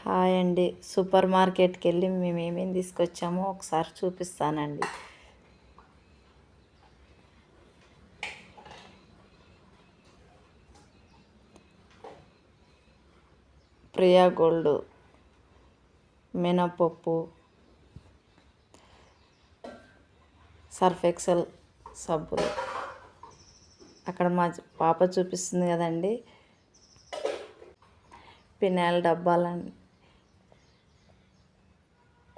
Hi అండి. Super మార్కెట్కి వెళ్ళి మేము ఏమేమి తీసుకొచ్చామో ఒకసారి చూపిస్తానండి. ప్రియా గోల్డ్ మినపప్పు సర్ఫ్ ఎక్సెల్ సబ్బులు. అక్కడ మా పాప చూపిస్తుంది కదండి. పినాయిల్ డబ్బాలని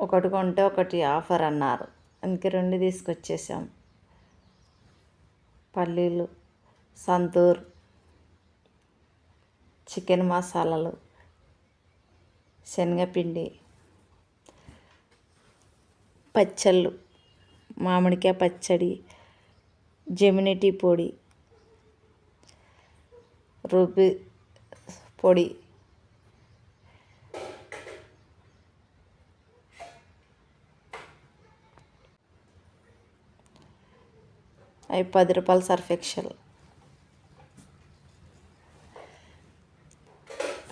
ఒకటి కొంటే ఒకటి ఆఫర్ అన్నారు. అందుకే రెండు తీసుకొచ్చేసాం. పల్లీలు సంతూర్ చికెన్ మసాలాలు శనగపిండి పచ్చళ్ళు మామిడికాయ పచ్చడి జెమినిటీ పొడి రుబ్బి పొడి అవి పది రూపాయలు సర్ఫ్ ఎక్సెల్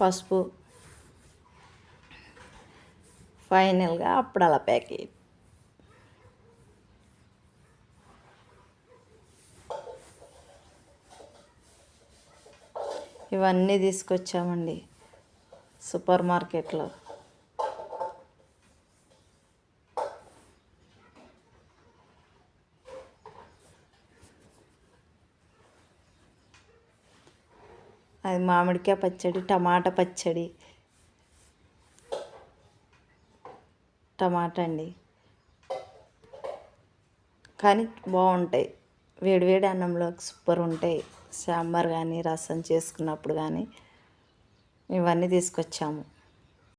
పసుపు. ఫైనల్గా అప్పడాల ప్యాకెట్. ఇవన్నీ తీసుకొచ్చామండి సూపర్ మార్కెట్లో. అది మామిడికాయ పచ్చడి టమాటా పచ్చడి. టమాటా అండి. కానీ బాగుంటాయి. వేడివేడి అన్నంలో సూపర్ ఉంటాయి. సాంబార్ కానీ రసం చేసుకున్నప్పుడు కానీ ఇవన్నీ తీసుకొచ్చాము.